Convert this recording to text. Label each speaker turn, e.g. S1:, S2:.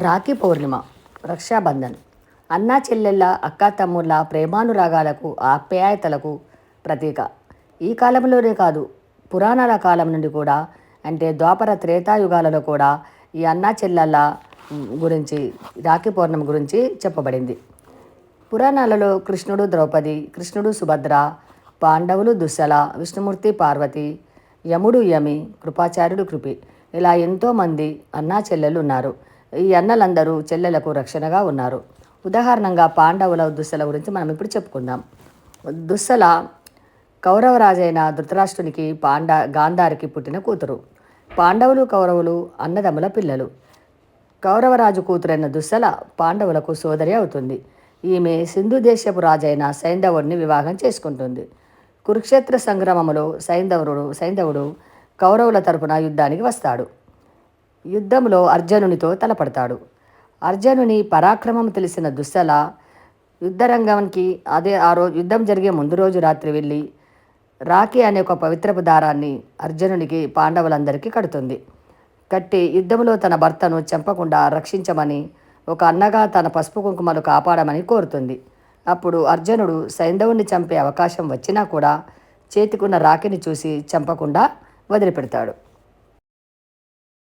S1: రాఖీ పౌర్ణిమ రక్షాబంధన్. అన్నా చెల్లెళ్ళ అక్కా తమ్ముళ్ళ ప్రేమానురాగాలకు ఆప్యాయతలకు ప్రతీక. ఈ కాలంలోనే కాదు పురాణాల కాలం నుండి కూడా అంటే ద్వాపర త్రేతాయుగాలలో కూడా ఈ అన్నా చెల్లెళ్ళ గురించి రాఖీ పౌర్ణమి గురించి చెప్పబడింది. పురాణాలలో కృష్ణుడు ద్రౌపది కృష్ణుడు సుభద్ర పాండవులు దుశ్శల విష్ణుమూర్తి పార్వతి యముడు యమి కృపాచార్యుడు కృపి ఇలా ఎంతోమంది అన్నా చెల్లెలు ఉన్నారు. ఈ అన్నలందరూ చెల్లెలకు రక్షణగా ఉన్నారు. ఉదాహరణంగా పాండవుల దుస్సల గురించి మనం ఇప్పుడు చెప్పుకుందాం. దుస్సల కౌరవరాజైన ధృతరాష్ట్రునికి పాండ గాంధారికి పుట్టిన కూతురు. పాండవులు కౌరవులు అన్నదమ్ముల పిల్లలు. కౌరవరాజు కూతురైన దుస్సల పాండవులకు సోదరి అవుతుంది. ఈమె సింధు దేశపు రాజైన సైంధవుడిని వివాహం చేసుకుంటుంది. కురుక్షేత్ర సంగ్రమములో సైంధవుడు సైంధవుడు కౌరవుల తరపున యుద్ధానికి వస్తాడు. యుద్ధంలో అర్జునునితో తలపడతాడు. అర్జునుని పరాక్రమం తెలిసిన దుస్సల యుద్ధరంగానికి అదే ఆ రోజు యుద్ధం జరిగే ముందు రోజు రాత్రి వెళ్ళి రాఖీ అనే ఒక పవిత్రపు దారాన్ని అర్జునునికి పాండవులందరికీ కడుతుంది. కట్టి యుద్ధంలో తన భర్తను చంపకుండా రక్షించమని ఒక అన్నగా తన పసుపు కుంకుమలు కాపాడమని కోరుతుంది. అప్పుడు అర్జునుడు సైంధవుని చంపే అవకాశం వచ్చినా కూడా చేతికున్న రాఖీని చూసి చంపకుండా వదిలిపెడతాడు.